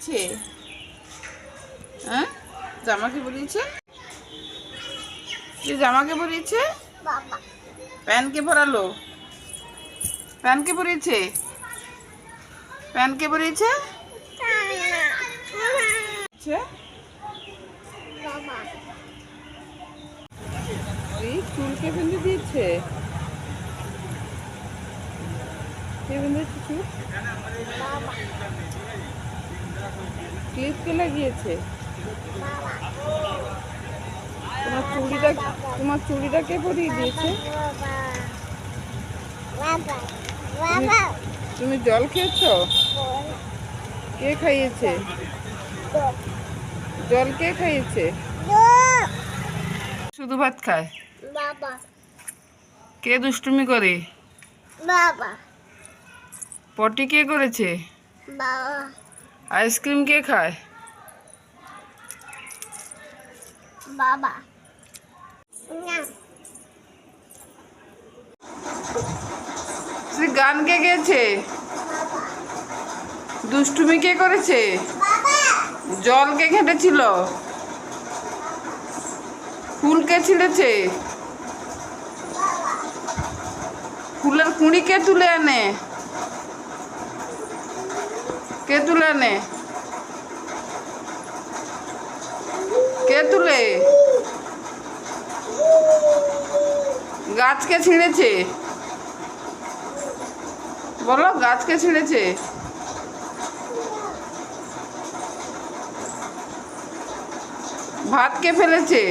ছে হ্যাঁ? জামাকে পরিয়েছে যে জামাকে পরিয়েছে প্যানকে পরালো প্যানকে পরিয়েছে প্যানকে পরিয়েছে আচ্ছা, চুলকে বেঁধে দিয়েছে। কে বেঁধেছে চুল? ক্লিপ কে লাগিয়েছে তোমার চুড়িটা তোমার চুড়িটা কে পরিয়ে দিয়েছে? তুমি জল খেয়েছো? কে খাইয়েছে? জল কে খাইয়েছে? শুধু ভাত খায়? বাবা কে দুষ্টুমি করে? বাবা। পটি কে করেছে? বাবা। আইসক্রিম কে খায়? বাবা। গান কে গেছে দুষ্টুমি কে করেছে? জল কে ঘেঁটেছিল ফুল কে ছিঁড়েছে? ফুলের কুঁড়ি কে তুলে আনে? কে তুলে আনে কে তুলে? গাছকে ছিঁড়েছে। বলো গাছকে ছিঁড়েছে। ভাতকে ফেলেছে।